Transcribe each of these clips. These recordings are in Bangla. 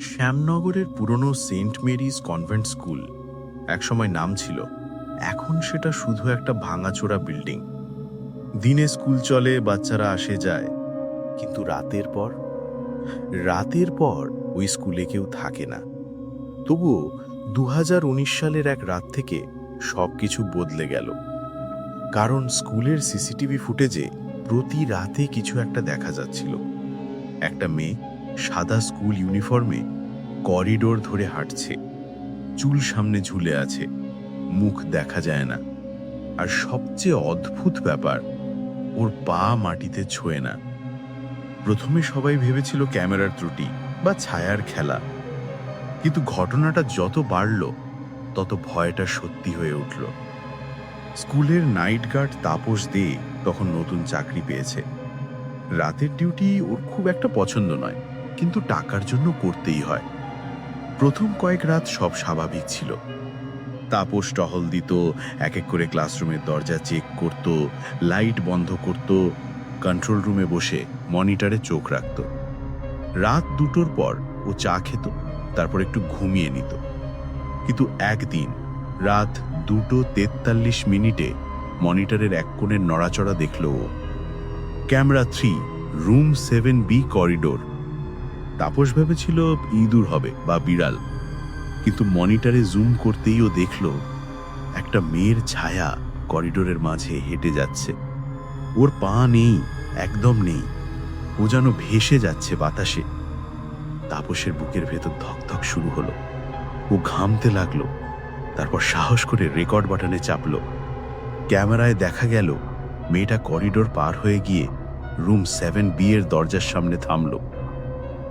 শ্যামনগরের পুরনো সেন্ট মেরিজ কনভেন্ট স্কুল। একসময় নাম ছিল, এখন সেটা শুধু একটা ভাঙাচোরা বিল্ডিং। দিনে স্কুল চলে, বাচ্চারা আসে, যায়। কিন্তু রাতের পর? রাতের পর ওই স্কুলে কেউ থাকে না। তবুও দু হাজার উনিশ সালের এক রাত থেকে সব কিছু বদলে গেল। কারণ স্কুলের সিসিটিভি ফুটেজে প্রতি রাতে কিছু একটা দেখা যাচ্ছিল। একটা মেয়ে সাদা স্কুল ইউনিফর্মে করিডোর ধরে হাঁটছে। চুল সামনে ঝুলে আছে। মুখ দেখা যায় না। আর সবচেয়ে অদ্ভুত ব্যাপার, ওর পা মাটিতে ছোঁয় না। প্রথমে সবাই ভেবেছিল ক্যামেরার ত্রুটি বা ছায়ার খেলা। কিন্তু ঘটনাটা যত বাড়ল, তত ভয়টা সত্যি হয়ে উঠল। স্কুলের নাইট গার্ড তাপস দে তখন নতুন চাকরি পেয়েছে। রাতের ডিউটি ওর খুব একটা পছন্দ নয়। কিন্তু টাকার জন্য করতেই হয়। প্রথম কয়েক রাত সব স্বাভাবিক ছিল। তাপস টহল দিত, এক এক করে ক্লাসরুমের দরজা চেক করত, লাইট বন্ধ করত, কন্ট্রোল রুমে বসে মনিটরে চোখ রাখত। রাত দুটোর পর ও চা খেত, তারপর একটু ঘুমিয়ে নিত। কিন্তু একদিন রাত দুটো তেতাল্লিশ মিনিটে মনিটরের এক কোণের নড়াচড়া দেখল ও। Camera three, room seven B corridor Tapas ভেবেছিল ইঁদুর হবে বা বিড়াল। কিন্তু মনিটরে জুম করতেই ও দেখল, একটা মেয়ের ছায়া করিডোরের মাঝে হেঁটে যাচ্ছে। ওর পা নেই, একদম নেই। ও যেন ভেসে যাচ্ছে বাতাসে। তাপসের বুকের ভেতর ধকধক শুরু হলো। ও ঘামতে লাগল, তারপর সাহস করে রেকর্ড বাটনে চাপলো। ক্যামেরায় দেখা গেল, মেয়েটা করিডোর পার হয়ে গিয়ে রুম সেভেন বি এর দরজার সামনে থামলো।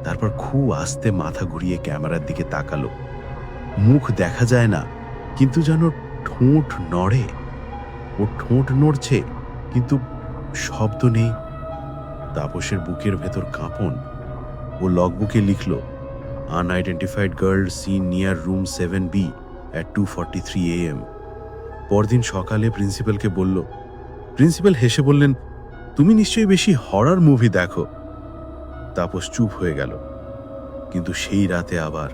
তারপর খুব আস্তে মাথা ঘুরিয়ে ক্যামেরার দিকে তাকালো। মুখ দেখা যায় না, কিন্তু যেন ঠোঁট নড়ে। ও ঠোঁট নড়ছে, কিন্তু শব্দ নেই। তাপসের বুকের ভেতর কাঁপন। ও লগবুকে লিখল, unidentified girl seen near room seven B at two forty three A M. পরদিন সকালে প্রিন্সিপালকে বলল, প্রিন্সিপাল হেসে বললেন, তুমি নিশ্চয়ই বেশি হরার মুভি দেখো। তাপস চুপ হয়ে গেল। কিন্তু সেই রাতে আবার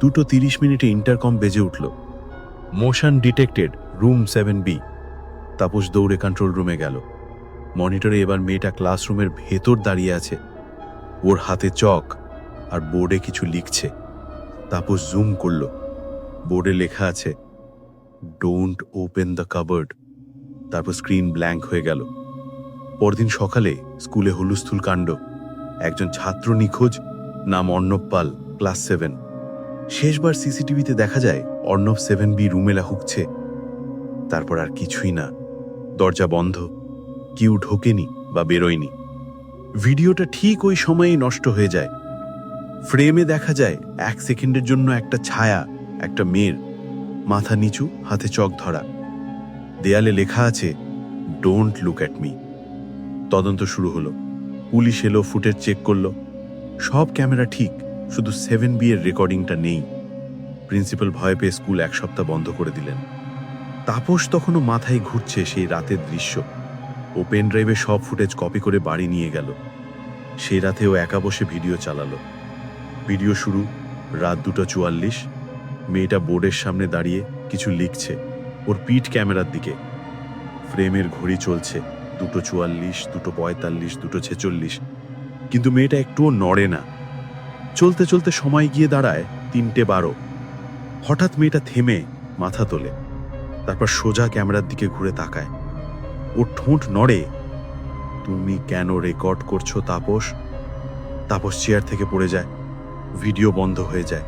দুটো তিরিশ মিনিটে ইন্টারকম বেজে উঠল। Motion detected room seven B. Tapas দৌড়ে কন্ট্রোল রুমে গেল। মনিটরে এবার মেয়েটা ক্লাসরুমের ভেতর দাঁড়িয়ে আছে। ওর হাতে চক আর বোর্ডে কিছু লিখছে। তাপস জুম করল। বোর্ডে লেখা আছে ডোন্ট ওপেন দ্য কাবার্ড তারপর স্ক্রিন ব্ল্যাঙ্ক হয়ে গেল। পরদিন সকালে স্কুলে হুলুস্থুল কাণ্ড। একজন ছাত্র নিখোঁজ, নাম অর্ণব পাল, ক্লাস সেভেন। শেষবার সিসিটিভিতে দেখা যায়, অর্ণব সেভেন বি রুমেলা হুকছে তারপর আর কিছুই না। দরজা বন্ধ। কেউ ঢোকেনি বা বেরোয়নি। ভিডিওটা ঠিক ওই সময়েই নষ্ট হয়ে যায়। ফ্রেমে দেখা যায়, এক সেকেন্ডের জন্য একটা ছায়া, একটা মেয়ের। মাথা নিচু, হাতে চক ধরা। দেয়ালে লেখা আছে ডোন্ট লুক অ্যাট মি তদন্ত শুরু হলো। পুলিশ এলো, ফুটেজ চেক করল। সব ক্যামেরা ঠিক, শুধু সেভেন বি এর রেকর্ডিংটা নেই। প্রিন্সিপাল ভয় পেয়ে স্কুল এক সপ্তাহ বন্ধ করে দিলেন। তাপস তখনও মাথায় ঘুরছে সেই রাতের দৃশ্য। ও পেন ড্রাইভে সব ফুটেজ কপি করে বাড়ি নিয়ে গেল। সেই রাতে ও একা বসে ভিডিও চালালো। ভিডিও শুরু, রাত দুটো চুয়াল্লিশ। মেয়েটা বোর্ডের সামনে দাঁড়িয়ে কিছু লিখছে। ওর পিঠ ক্যামেরার দিকে। ফ্রেমের ঘড়ি চলছে। দুটো চুয়াল্লিশ, দুটো পঁয়তাল্লিশ, দুটো ছেচল্লিশ। কিন্তু মেয়েটা একটুও নড়ে না। চলতে চলতে সময় গিয়ে দাঁড়ায় তিনটে বারো। হঠাৎ মেয়েটা থেমে মাথা তোলে। তারপর সোজা ক্যামেরার দিকে ঘুরে তাকায়। ওর ঠোঁট নড়ে, তুমি কেন রেকর্ড করছ তাপস? তাপস চেয়ার থেকে পড়ে যায়। ভিডিও বন্ধ হয়ে যায়।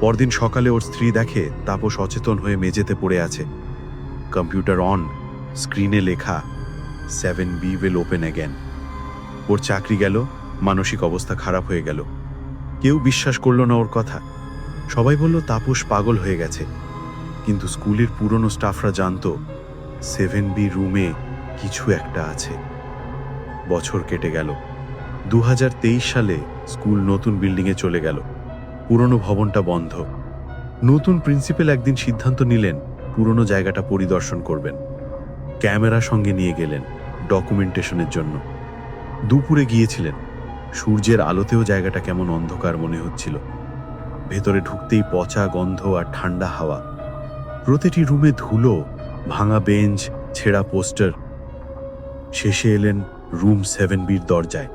পরদিন সকালে ওর স্ত্রী দেখে তাপস অচেতন হয়ে মেঝেতে পড়ে আছে। কম্পিউটার অন, স্ক্রিনে লেখা seven B will open again ওর চাকরি গেল, মানসিক অবস্থা খারাপ হয়ে গেল। কেউ বিশ্বাস করল না ওর কথা। সবাই বলল, তাপস পাগল হয়ে গেছে। কিন্তু স্কুলের পুরনো স্টাফরা জানতো, সেভেন বি রুমে কিছু একটা আছে। বছর কেটে গেল। দু হাজার তেইশ সালে স্কুল নতুন বিল্ডিংয়ে চলে গেল। পুরনো ভবনটা বন্ধ। নতুন প্রিন্সিপাল একদিন সিদ্ধান্ত নিলেন, পুরনো জায়গাটা পরিদর্শন করবেন। ক্যামেরা সঙ্গে নিয়ে গেলেন ডকুমেন্টেশনের জন্য। দুপুরে গিয়েছিলেন। সূর্যের আলোতেও জায়গাটা কেমন অন্ধকার মনে হচ্ছিল। ভেতরে ঢুকতেই পচা গন্ধ আর ঠান্ডা হাওয়া। প্রতিটি রুমে ধুলো, ভাঙা বেঞ্চ, ছেঁড়া পোস্টার। শেষে এলেন রুম সেভেন বির দরজায়।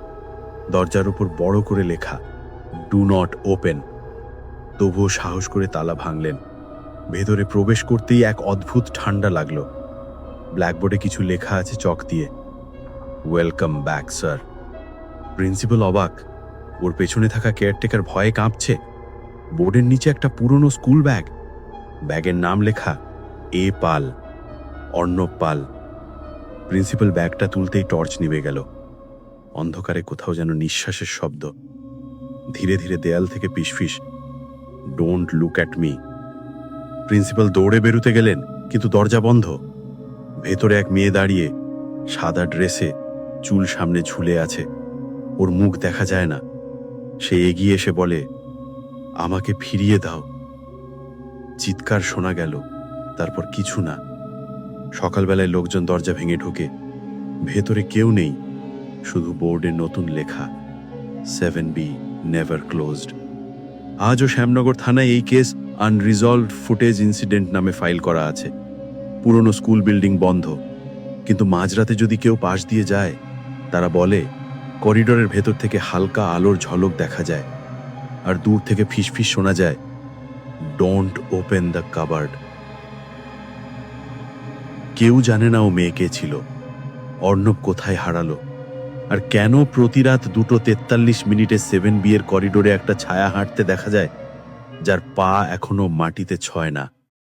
দরজার উপর বড় করে লেখা, ডু নট ওপেন। তবুও সাহস করে তালা ভাঙলেন। ভেতরে প্রবেশ করতেই এক অদ্ভুত ঠান্ডা লাগল। ব্ল্যাকবোর্ডে কিছু লেখা আছে চক দিয়ে। ওয়েলকাম ব্যাক স্যার প্রিন্সিপাল অবাক। ওর পেছনে থাকা কেয়ারটেকার ভয়ে কাঁপছে। বোর্ডের নিচে একটা পুরনো স্কুল ব্যাগ ব্যাগের নাম লেখা এ পাল অর্ণব পাল প্রিন্সিপাল ব্যাগটা তুলতেই টর্চ নিভে গেল। অন্ধকারে কোথাও যেন নিঃশ্বাসের শব্দ। ধীরে ধীরে দেয়াল থেকে পিসফিস। Don't look at me principal দৌড়ে বেরুতে গেলেন, কিন্তু দরজা বন্ধ। ভেতরে এক মেয়ে দাঁড়িয়ে সাদা ড্রেসে চুল সামনে ঝুলে আছে। ওর মুখ দেখা যায় না। সে এগিয়ে এসে বলে, আমাকে ফিরিয়ে দাও। চিৎকার শোনা গেল, তারপর কিছু না। সকালবেলায় লোকজন দরজা ভেঙে ঢোকে। ভেতরে কেউ নেই, শুধু বোর্ডে নতুন লেখা, সেভেন বি নেভার ক্লোজড। আজও শ্যামনগর থানায় এই কেস আনরিজলভড ফুটেজ ইনসিডেন্ট নামে ফাইল করা আছে। পুরনো স্কুল বিল্ডিং বন্ধ। কিন্তু মাঝরাতে যদি কেউ পাশ দিয়ে যায়, তারা বলে, করিডোরের ভেতর থেকে হালকা আলোর ঝলক দেখা যায়, আর দূর থেকে ফিসফিস শোনা যায় ডোন্ট ওপেন দ্য কাবার্ড কেউ জানে না ও মেয়ে কে ছিল। অর্ণব কোথায় হারালো? আর কেন প্রতি রাত দুটো তেতাল্লিশ মিনিটে সেভেন বিয়ের করিডোরে একটা ছায়া হাঁটতে দেখা যায়, যার পা এখনও মাটিতে ছয় না?